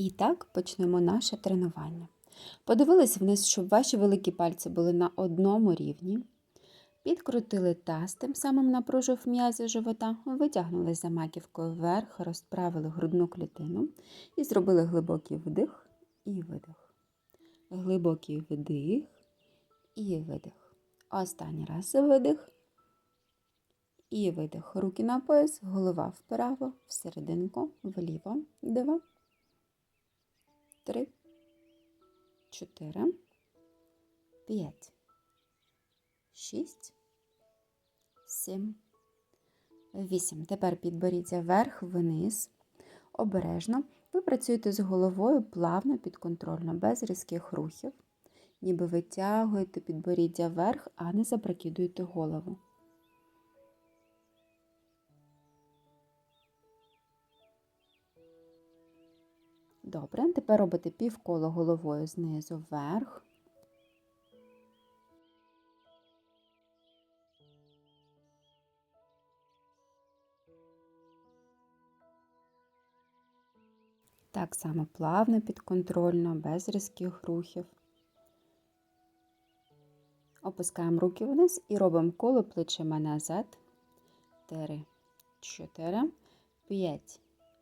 І так почнемо наше тренування. Подивились вниз, щоб ваші великі пальці були на одному рівні. Підкрутили таз, тим самим напружив м'язи живота, витягнули за маківкою вверх, розправили грудну клітину і зробили глибокий вдих і видих. Глибокий вдих і видих. Останній раз видих і видих. Руки на пояс, голова вправо, всерединку, вліво, два, три, чотири, п'ять, шість, сім, вісім. Тепер підборіться вверх, вниз. Обережно. Ви працюєте з головою плавно, підконтрольно, без різких рухів. Ніби витягуєте підборіддя вверх, а не запрокидуєте голову. Добре, тепер робите півколо головою знизу вверх. Так само плавно, підконтрольно, без різких рухів. Опускаємо руки вниз і робимо коло плечима назад. 3, 4, 5,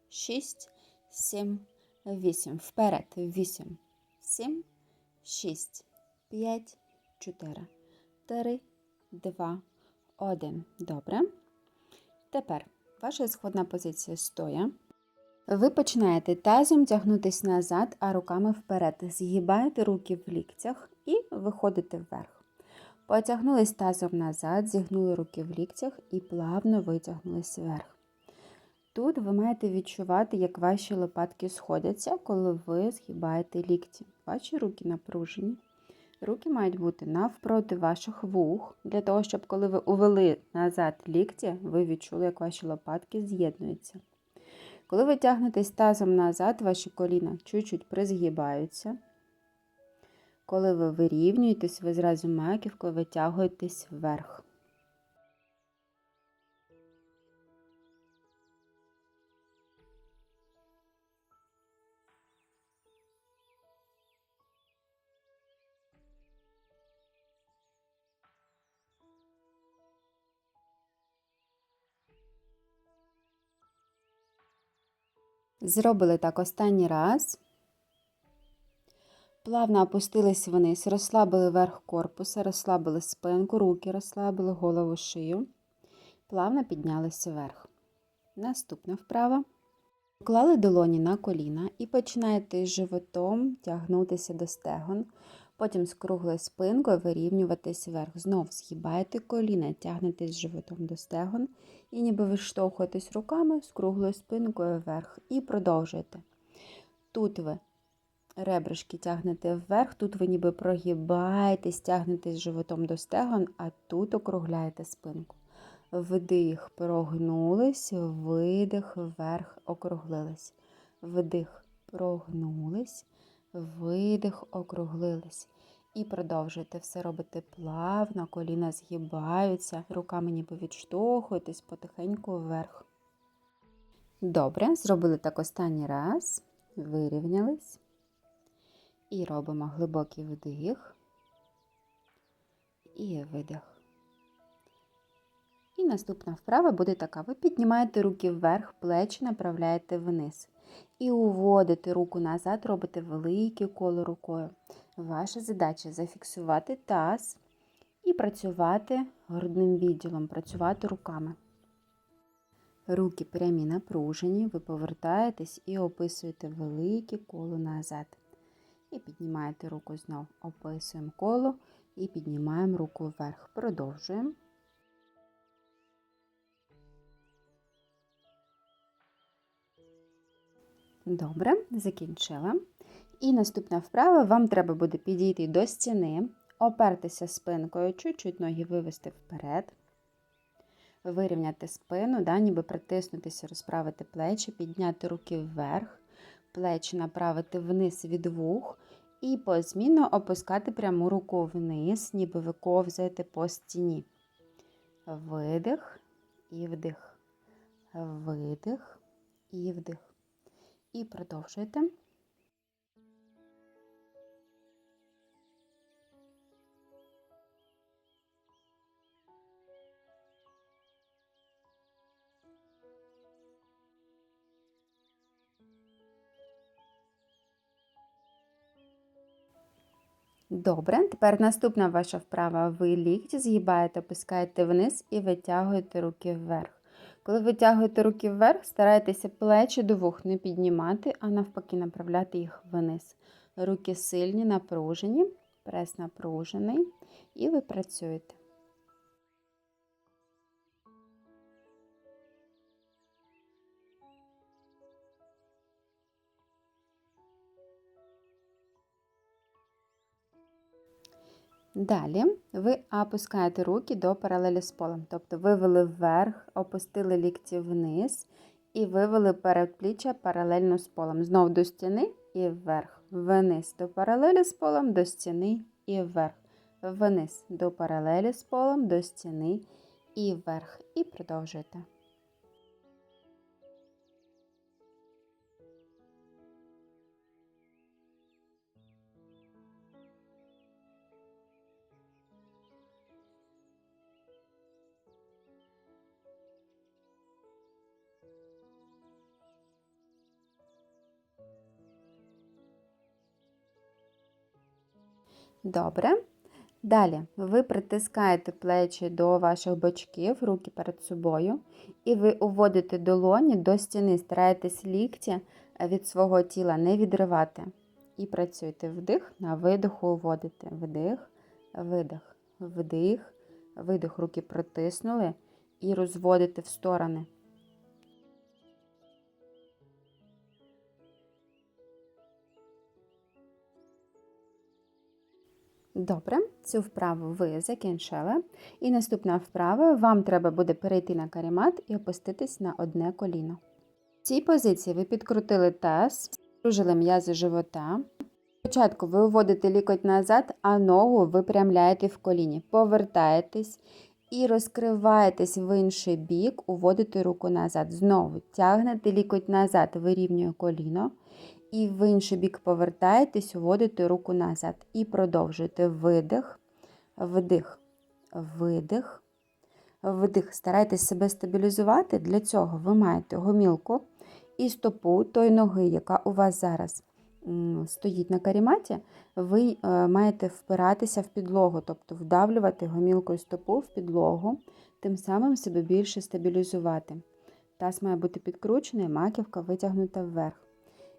6, 7, 8. Вперед. 8, 7, 6, 5, 4, 3, 2, 1. Добре. Тепер ваша сходна позиція стоя. Ви починаєте тазом тягнутися назад, а руками вперед. Згибаєте руки в ліктях і виходите вверх. Потягнулись тазом назад, зігнули руки в ліктях і плавно витягнулись вверх. Тут ви маєте відчувати, як ваші лопатки сходяться, коли ви згибаєте лікті. Ваші руки напружені. Руки мають бути навпроти ваших вух, для того, щоб коли ви увели назад лікті, ви відчули, як ваші лопатки з'єднуються. Коли ви тягнетесь тазом назад, ваші коліна чуть-чуть призгибаються. Коли ви вирівнюєтесь, ви зразу маківкою витягуєтесь вверх. Зробили так останній раз. Плавно опустились вниз, розслабили верх корпуса, розслабили спинку, руки розслабили, голову шию. Плавно піднялися вверх. Наступна вправа. Поклали долоні на коліна і починаєте животом тягнутися до стегон. Потім з круглою спинкою вирівнюватись вверх. Знов згибаєте коліна, тягнетесь животом до стегон і ніби виштовхуєтесь руками з круглою спинкою вверх. І продовжуєте. Тут ви ребришки тягнете вверх, тут ви ніби прогибаєтесь, тягнетесь животом до стегон, а тут округляєте спинку. Вдих, прогнулись, видих, вверх, округлились. Вдих, прогнулись, видих, округлились. І продовжуйте все робити плавно, коліна згибаються, руками ніби відштовхуєтесь потихеньку вверх. Добре, зробили так останній раз, вирівнялись. І робимо глибокий вдих і видих. І наступна вправа буде така: ви піднімаєте руки вверх, плечі направляєте вниз. І уводите руку назад, робите велике коло рукою. Ваша задача зафіксувати таз і працювати грудним відділом, працювати руками. Руки прямі напружені, ви повертаєтесь і описуєте велике коло назад. І піднімаєте руку знов, описуємо коло і піднімаємо руку вверх. Продовжуємо. Добре, закінчила. І наступна вправа вам треба буде підійти до стіни, опертися спинкою, чуть-чуть ноги вивести вперед, вирівняти спину, да, ніби притиснутися, розправити плечі, підняти руки вверх, плечі направити вниз від вух і позмінно опускати пряму руку вниз, ніби ви ковзаєте по стіні. Видих і вдих. Видих і вдих і продовжуйте. Добре, тепер наступна ваша вправа. Ви лікті згибаєте, опускаєте вниз і витягуєте руки вверх. Коли витягуєте руки вверх, старайтеся плечі до вух не піднімати, а навпаки, направляти їх вниз. Руки сильні, напружені, прес напружений, і ви працюєте. Далі ви опускаєте руки до паралелі з полем. Тобто вивели вверх, опустили лікті вниз і вивели передпліччя паралельно з полем. Знову до стіни і вверх. Вниз до паралелі з полем, до стіни і вверх. Вниз до паралелі з полем, до стіни і вверх. І продовжуйте. Добре. Далі ви притискаєте плечі до ваших бочків, руки перед собою, і ви уводите долоні до стіни, стараєтесь лікті від свого тіла не відривати. І працюйте вдих, на видиху уводите. Вдих, видих, вдих, видих, руки протиснули і розводите в сторони. Добре, цю вправу ви закінчили. І наступна вправа вам треба буде перейти на карімат і опуститись на одне коліно. В цій позиції ви підкрутили таз, скружили м'язи живота. Спочатку ви уводите лікоть назад, а ногу випрямляєте в коліні. Повертаєтесь і розкриваєтесь в інший бік, уводите руку назад. Знову тягнете лікоть назад, вирівнює коліно. І в інший бік повертаєтесь, уводите руку назад. І продовжуєте видих, вдих, видих, вдих. Старайтесь себе стабілізувати. Для цього ви маєте гомілку і стопу тої ноги, яка у вас зараз стоїть на каріматі, ви е, маєте впиратися в підлогу, тобто вдавлювати гомілкою стопу в підлогу, тим самим себе більше стабілізувати. Таз має бути підкручений, маківка витягнута вверх.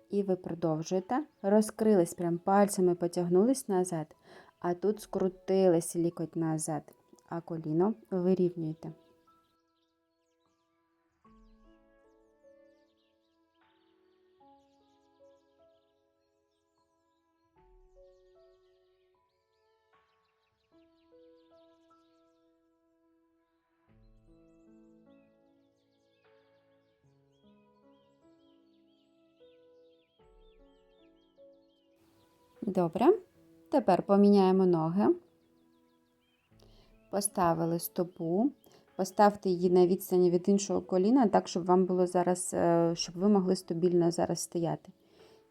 І ви продовжуєте. Розкрились, прям пальцями потягнулись назад, а тут скрутились лікоть назад, а коліно вирівнюєте. Добре. Тепер поміняємо ноги. Поставили стопу, поставте її на відстані від іншого коліна, так, щоб вам було зараз, е, щоб ви могли стабільно зараз стояти.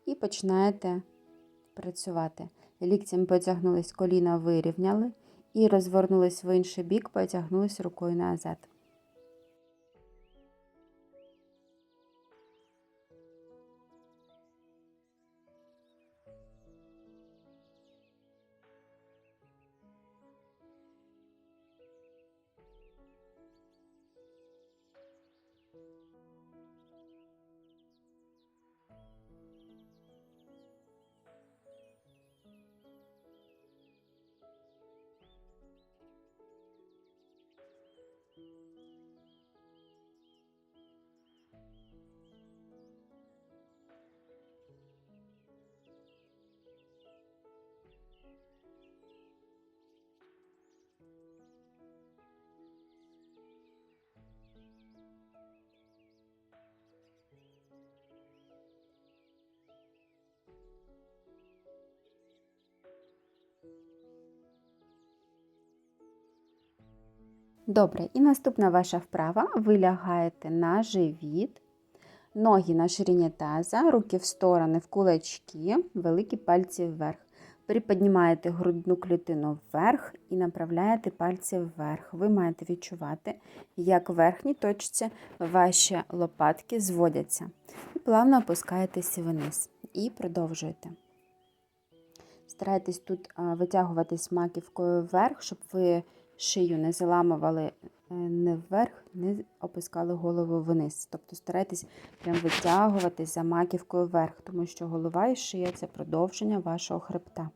І починаєте працювати. Ліктям потягнулись, коліна вирівняли і розвернулись в інший бік, потягнулись рукою назад. Добре, і наступна ваша вправа. Ви лягаєте на живіт, ноги на ширині таза, руки в сторони в кулачки, великі пальці вверх. Приподнімаєте грудну клітину вверх і направляєте пальці вверх. Ви маєте відчувати, як в верхній точці ваші лопатки зводяться. І плавно опускаєтесь вниз. І продовжуєте. Старайтесь тут а, витягуватись маківкою вверх, щоб ви шию не заламували е, не вверх, не опускали голову вниз. Тобто старайтесь прям витягуватись за маківкою вверх, тому що голова і шия це продовження вашого хребта.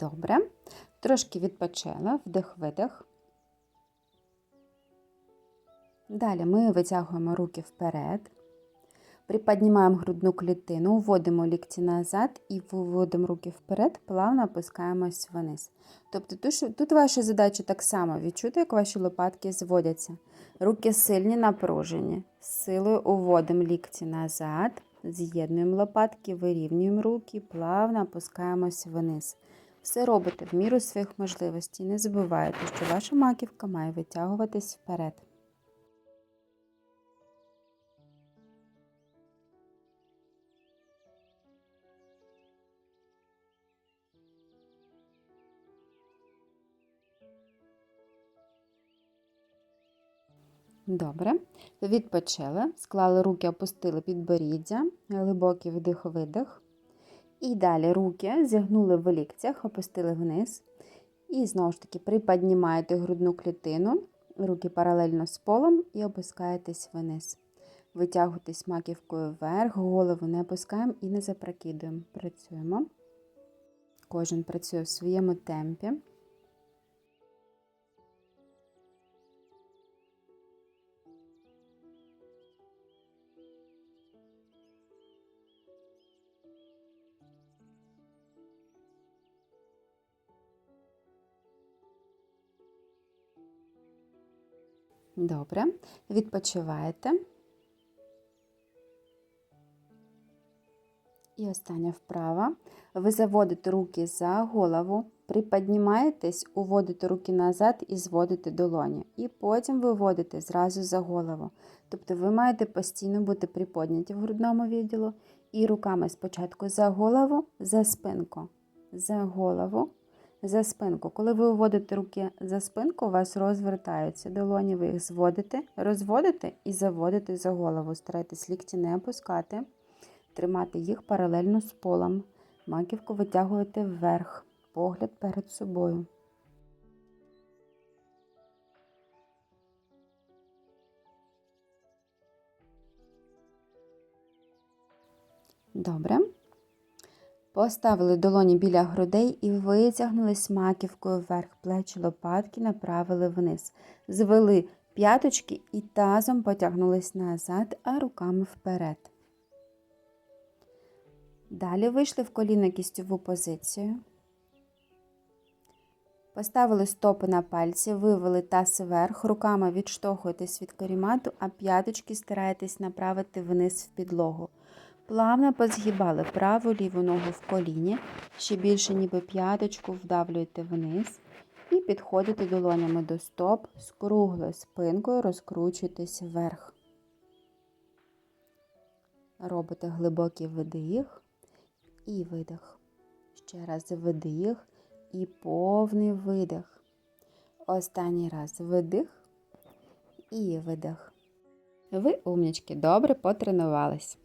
Добре. Трошки відпочила, вдих-видих. Далі ми витягуємо руки вперед, приподнімаємо грудну клітину, вводимо лікті назад і виводимо руки вперед, плавно опускаємось вниз. Тобто тут, тут ваша задача так само відчути, як ваші лопатки зводяться. Руки сильні, напружені. З силою уводимо лікті назад, з'єднуємо лопатки, вирівнюємо руки, плавно опускаємось вниз. Все робите в міру своїх можливостей. Не забувайте, що ваша маківка має витягуватись вперед. Добре. Відпочили, склали руки, опустили підборіддя, глибокий вдих-видих. І далі руки зігнули в ліктях, опустили вниз. І знову ж таки приподнімаєте грудну клітину, руки паралельно з полом і опускаєтесь вниз. Витягуйтесь маківкою вверх, голову не опускаємо і не запрокидуємо. Працюємо. Кожен працює в своєму темпі. Добре, відпочиваєте. І остання вправа. Ви заводите руки за голову, приподнімаєтесь, уводите руки назад і зводите долоні. І потім виводите зразу за голову. Тобто ви маєте постійно бути приподняті в грудному відділу і руками спочатку за голову, за спинку, за голову, за спинку. Коли ви вводите руки за спинку, у вас розвертаються долоні, ви їх зводите, розводите і заводите за голову. Старайтесь лікті не опускати, тримати їх паралельно з полом. Маківку витягуєте вверх, погляд перед собою. Добре. Поставили долоні біля грудей і витягнулись маківкою вверх, плечі лопатки направили вниз. Звели п'яточки і тазом потягнулись назад, а руками вперед. Далі вийшли в коліно кістьову позицію. Поставили стопи на пальці, вивели таз вверх, руками відштовхуєтесь від корімату, а п'яточки стараєтесь направити вниз в підлогу. Плавно позгибали праву ліву ногу в коліні, ще більше ніби п'яточку вдавлюєте вниз і підходите долонями до стоп, з круглою спинкою розкручуєтесь вверх. Робите глибокий видих і видих. Ще раз видих і повний видих. Останній раз видих і видих. Ви, умнічки, добре потренувались.